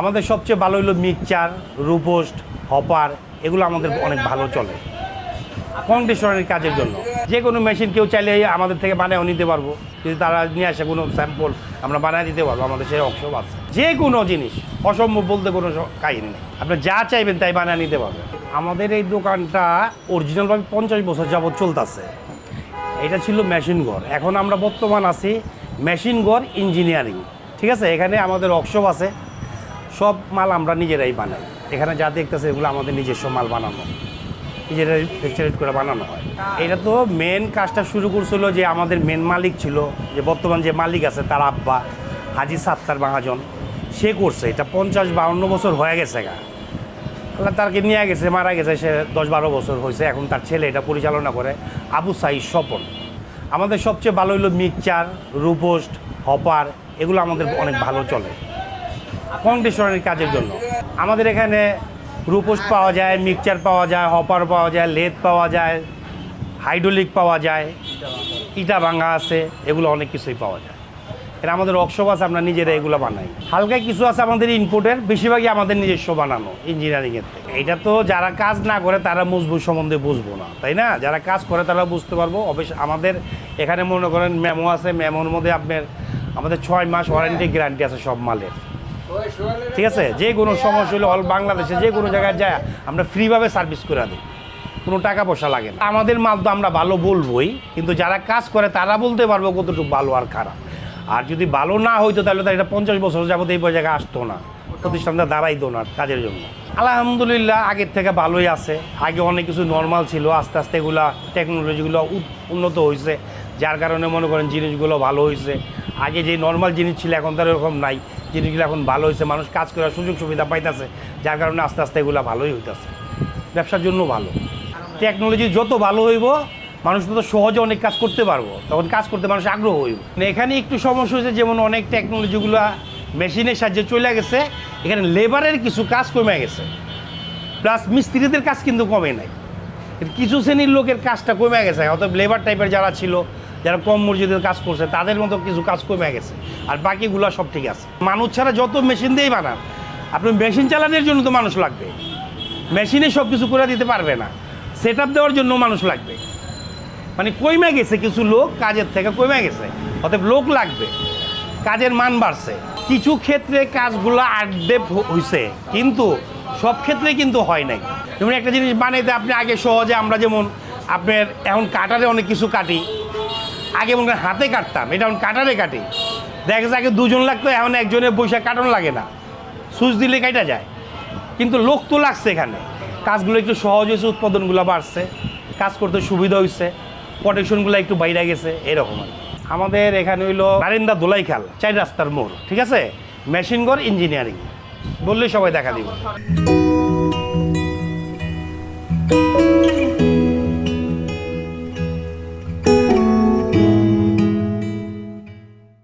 আমাদের সবচেয়ে ভালো হলো মিক্সচার, রুপোস্ট, হপার, এগুলো আমাদের অনেক ভালো চলে। কন্ডিশনারি কাজের জন্য। যে কোনো মেশিন কেউ চাইলে আমাদের থেকে বানিয়েও নিতে পারব। যদি তারা নিয়ে আসে কোনো স্যাম্পল, আমরা বানিয়ে দিতে পারব, আমাদের সেই অপশন আছে। যে কোনো জিনিস, অসম্ভব বলতে কোনো কাহিনী নেই। আপনি যা চাইবেন তাই বানিয়ে নিতে পারবেন। আমাদের এই দোকানটা অরিজিনালভাবে পঞ্চাশ বছর যাবৎ চলতেছে। এটা ছিল মেশিন ঘর। এখন আমরা বর্তমান আছি মেশিন ঘর ইঞ্জিনিয়ারিং। ঠিক আছে? এখানে আমাদের ওয়ার্কশপ আছে। সব মাল আমরা নিজেরাই বানাই। এখানে যা দেখতেছে এগুলো আমাদের নিজস্ব মাল বানানো। নিজেরাই ফ্যাক্টরেট করে বানানো হয়। এটা তো মেন কাজটা শুরু করছিল যে আমাদের মেন মালিক ছিল, যে বর্তমান যে মালিক আছে তার আব্বা, হাজি সাত্তার মহাজন, সে করছে। এটা পঞ্চাশ বাউন্ন বছর হয়ে গেছে গা। আল্লাহ তারকে নিয়ে গেছে, মারা গেছে, সে দশ বারো বছর হয়েছে। এখন তার ছেলে এটা পরিচালনা করে আবু সাইদ স্বপন। আমাদের সবচেয়ে ভালো হলো মিক্সচার, রুপোস্ট, হপার, এগুলো আমাদের অনেক ভালো চলে। কন্ডিশনারি কাজের জন্য। আমাদের এখানে রুপোস্ট পাওয়া যায়, মিক্সচার পাওয়া যায়, হপার পাওয়া যায়, লেদ পাওয়া যায়, হাইড্রোলিক পাওয়া যায়, ইটা ভাঙা আছে, এগুলো অনেক কিছুই পাওয়া যায়। এটা আমাদের ওয়ার্কশপ আছে, আমরা নিজেরা এগুলো বানাই। হালকা কিছু আছে আমাদের ইনপুটের, বেশিরভাগই আমাদের নিজস্ব বানানো ইঞ্জিনিয়ারিংয়ের থেকে। এটা তো যারা কাজ না করে, তারা মজবুত সম্বন্ধে বুঝব না, তাই না? যারা কাজ করে তারা বুঝতে পারব। অবশ্য আমাদের এখানে মনে করেন মেমো আছে, মেমোর মধ্যে আপনার, আমাদের ছয় মাস ওয়ারেন্টি গ্যারান্টি আছে সব মালের। ঠিক আছে? যে কোনো সমস্যা হলে অল বাংলাদেশে যে কোনো জায়গায় যায়, আমরা ফ্রিভাবে সার্ভিস করে দিই। কোনো টাকা পয়সা লাগে না। আমাদের মাল তো আমরা ভালো বলবোই, কিন্তু যারা কাজ করে, তারা বলতে পারব কতটুকু ভালো আর খারাপ। আর যদি ভালো না হইতো, তাহলে তো এটা পঞ্চাশ বছর যাবত এই জায়গায় আসতো না। প্রতিষ্ঠানটা দাঁড়াইতো না কাজের জন্য। আলহামদুলিল্লাহ, আগের থেকে ভালোই আছে। আগে অনেক কিছু নর্মাল ছিল, আস্তে আস্তে এগুলা টেকনোলজিগুলো উন্নত হয়েছে যার কারণে মনে করেন জিনিসগুলো ভালো হয়েছে আগে যে নর্মাল জিনিস ছিল, এখন তার এরকম নাই। জিনিসগুলো এখন ভালো হয়েছে মানুষ কাজ করার সুযোগ সুবিধা পাইতেছে, যার কারণে আস্তে আস্তে এগুলো ভালোই হইতেছে। ব্যবসার জন্য ভালো। টেকনোলজি যত ভালো হইব, মানুষ তত সহজে অনেক কাজ করতে পারব। তখন কাজ করতে মানুষ আগ্রহ হইব। মানে এখানে একটু সমস্যা হয়েছে যেমন অনেক টেকনোলজিগুলো মেশিনের সাহায্যে চলে গেছে, এখানে লেবারের কিছু কাজ কমে গেছে। প্লাস মিস্ত্রিদের কাজ কিন্তু কমে নাই। কিছু শ্রেণির লোকের কাজটা কমে গেছে অর্থাৎ লেবার টাইপের যারা ছিল যারা কম মর্যাদার কাজ করছে, তাদের মতো কিছু কাজ কমে গেছে। আর বাকিগুলো সব ঠিক আছে। মানুষ ছাড়া যত মেশিন দিয়েই বানান, আপনি মেশিন চালানোর জন্য তো মানুষ লাগবে। মেশিনে সব কিছু করে দিতে পারবে না। সেট দেওয়ার জন্য মানুষ লাগবে। মানে কমে গেছে কিছু লোক, কাজের থেকে কমে গেছে। অতএব লোক লাগবে। কাজের মান বাড়ছে। কিছু ক্ষেত্রে কাজগুলো আপডেট হয়েছে কিন্তু সব ক্ষেত্রে কিন্তু হয় নাই। যেমন একটা জিনিস বানাইতে আপনি আগে সহজে আমরা যেমন আপনার, এখন কাটারে অনেক কিছু কাটি। আগে মনে হাতে কাটতাম, এটা এখন কাটারে কাটে। দেখা যে আগে দুজন লাগতো, এখন একজনের বৈশাখ কাটন লাগে না। সুচ দিলে কাটা যায়। কিন্তু লোক তো লাগছে এখানে। কাজগুলো একটু সহজ হয়েছে, উৎপাদনগুলো বাড়ছে, কাজ করতে সুবিধা হয়েছে প্রোটেকশনগুলো একটু বাইরে গেছে, এরকম আমাদের এখানে হইল নারিন্দা দোলাইখাল চাই রাস্তার মোড়, ঠিক আছে? মেশিনগর ইঞ্জিনিয়ারিং বললে সবাই দেখা দিব।